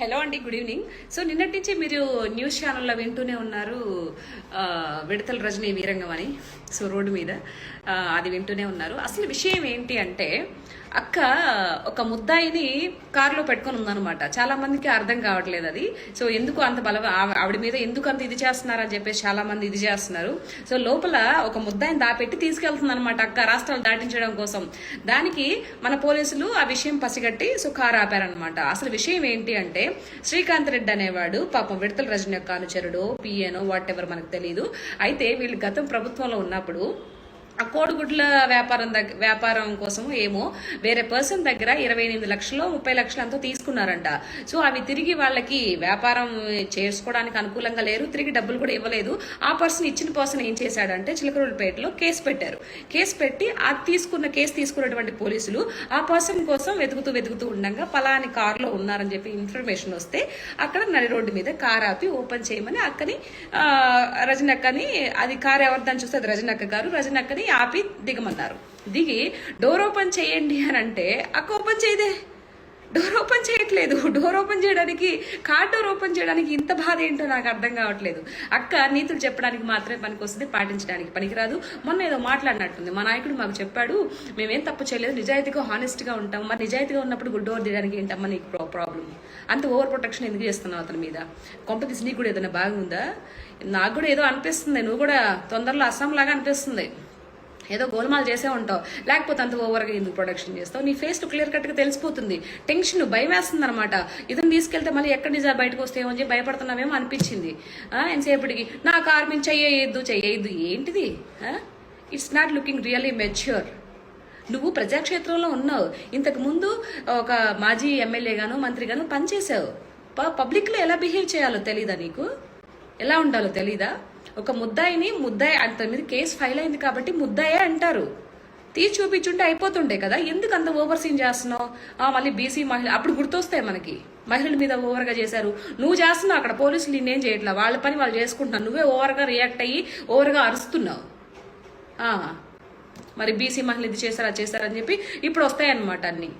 Hello అండి good evening. So నిన్నటి నుంచి మీరు న్యూస్ ఛానల్లో వింటూనే ఉన్నారు విడతల రజనీ వీరంగం అని సో రోడ్డు మీద అది వింటూనే ఉన్నారు. అసలు విషయం ఏంటి అంటే అక్క ఒక ముద్దాయిని కారులో పెట్టుకొని ఉందనమాట చాలా మందికి అర్థం కావట్లేదు అది. సో ఎందుకు అంత బల ఆవిడ మీద ఎందుకు అంత ఇది చేస్తున్నారు అని చెప్పేసి చాలా మంది ఇది చేస్తున్నారు. సో లోపల ఒక ముద్దాయిని దాపెట్టి తీసుకెళ్తుంది అనమాట అక్క రాష్ట్రాలు దాటించడం కోసం. దానికి మన పోలీసులు ఆ విషయం పసిగట్టి సో కారు ఆపారనమాట అసలు విషయం ఏంటి అంటే శ్రీకాంత్ రెడ్డి అనేవాడు పాపం విడతల రజని యొక్క అనుచరుడు పిఏనో వాట్ ఎవర్ మనకు తెలియదు అయితే వీళ్ళు గతం ప్రభుత్వంలో ఉన్నప్పుడు ఆ కోడిగుడ్ల వ్యాపారం దగ్గర వ్యాపారం కోసం ఏమో వేరే పర్సన్ దగ్గర ఇరవై ఎనిమిది లక్షలు ముప్పై లక్షలు అంతా తీసుకున్నారంట. సో అవి తిరిగి వాళ్ళకి వ్యాపారం చేసుకోవడానికి అనుకూలంగా లేరు తిరిగి డబ్బులు కూడా ఇవ్వలేదు. ఆ పర్సన్ ఇచ్చిన పర్సన్ ఏం చేశాడంటే చిలకరూలపేటలో కేసు పెట్టారు. కేసు పెట్టి ఆ తీసుకున్న కేసు తీసుకున్నటువంటి పోలీసులు ఆ పర్సన్ కోసం వెతుకుతూ వెతుకుతూ ఉండగా పలాని కారులో ఉన్నారని చెప్పి ఇన్ఫర్మేషన్ వస్తే అక్కడ నడి రోడ్డు మీద కార్ ఆపి ఓపెన్ చేయమని అక్కని రజనక్కని అది కార్ ఎవరిదని చూస్తే అది రజనక్క గారు రజనక్కని ఆపి దిగమన్నారు. దిగి డోర్ ఓపెన్ చేయండి అని అంటే అక్క ఓపెన్ చేయదే. డోర్ ఓపెన్ చేయట్లేదు. డోర్ ఓపెన్ చేయడానికి కార్ డోర్ ఓపెన్ చేయడానికి ఇంత బాధ ఏంటో నాకు అర్థం కావట్లేదు. అక్క నీతులు చెప్పడానికి మాత్రమే పనికి వస్తుంది పాటించడానికి పనికిరాదు. మొన్న ఏదో మాట్లాడినట్టుంది. మా నాయకుడు మాకు చెప్పాడు మేమేం తప్పు చేయలేదు. నిజాయితీగా హానెస్ట్గా ఉంటాం. మరి నిజాయితీగా ఉన్నప్పుడు డోర్ తీయడానికి ఏంటమ్మా నీకు ప్రాబ్లం అంత ఓవర్ ప్రొటెక్షన్ ఎందుకు చేస్తున్నావు అతని మీద? కొంపతీసి నీకు కూడా ఏదైనా బాగుందా? నాకు కూడా ఏదో అనిపిస్తుంది. నువ్వు కూడా తొందరలో అస్సాం లాగా అనిపిస్తుంది. ఏదో గోల్మాల్ చేసే ఉంటావు. లేకపోతే అంత ఓవర్గా ఎందుకు ప్రొడక్షన్ చేస్తావు? నీ ఫేస్ క్లియర్ కట్గా తెలిసిపోతుంది. టెన్షన్ భయం వేస్తుంది అనమాట ఇతను తీసుకెళ్తే మళ్ళీ ఎక్కడి నిజాలు బయటకు వస్తాయో అని చెప్పి భయపడుతున్నామేమో అనిపించింది. ఎంతసేపటికి? నా కార్ మీద చెయ్యొద్దు చెయ్యొద్దు. ఏంటిది? It's not looking really mature నువ్వు ప్రజాక్షేత్రంలో ఉన్నావు. ఇంతకు ముందు ఒక మాజీ ఎమ్మెల్యేగాను మంత్రిగాను పనిచేసావు ప- పబ్లిక్లో ఎలా బిహేవ్ చేయాలో తెలీదా నీకు? ఎలా ఉండాలో తెలీదా? ఒక ముద్దాయిని ముద్దాయి అంత మీద కేసు ఫైల్ అయింది కాబట్టి ముద్దాయే అంటారు. తీసి చూపించుంటే అయిపోతుండే కదా ఎందుకు అంత ఓవర్ సీన్ చేస్తున్నావు? మళ్ళీ బీసీ మహిళ అప్పుడు గుర్తొస్తాయి మనకి. మహిళల మీద ఓవర్గా చేశారు. నువ్వు చేస్తున్నావు అక్కడ పోలీసులు నేనేం చేయట్లా? వాళ్ళ పని వాళ్ళు చేసుకుంటున్నావు నువ్వే ఓవర్గా రియాక్ట్ అయ్యి ఓవర్గా అరుస్తున్నావు. మరి బీసీ మహిళ ఇది చేశారా చేశారని చెప్పి ఇప్పుడు వస్తాయన్నమాట అన్ని.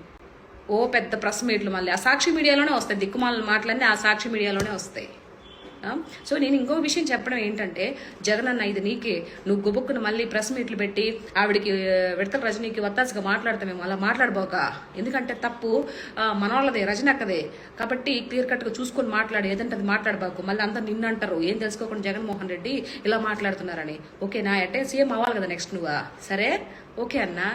ఓ పెద్ద ప్రెస్ మీట్లు మళ్ళీ. ఆ సాక్షి మీడియాలోనే వస్తాయి దిక్కుమాల మాటలన్నీ ఆ సాక్షి మీడియాలోనే వస్తాయి. సో నేను ఇంకో విషయం చెప్పడం ఏంటంటే జగన్ అన్న ఇది నీకే. నువ్వు గుబుక్కును మళ్ళీ ప్రెస్ మీట్లు పెట్టి ఆవిడికి విడతల రజనీకి వత్తాసుగా మాట్లాడతామేమో అలా మాట్లాడబోక? ఎందుకంటే తప్పు మనోళ్ళదే రజనక్కదే. కాబట్టి క్లియర్ కట్గా చూసుకొని మాట్లాడు ఏదంటే అది మాట్లాడబాకు. మళ్ళీ అందరు నిన్ను అంటారు ఏం తెలుసుకోకుండా జగన్మోహన్ రెడ్డి ఇలా మాట్లాడుతున్నారని. ఓకే నా అంటే సీఎం అవ్వాలి కదా నెక్స్ట్ నువ్వా? సరే? ఓకే అన్నా.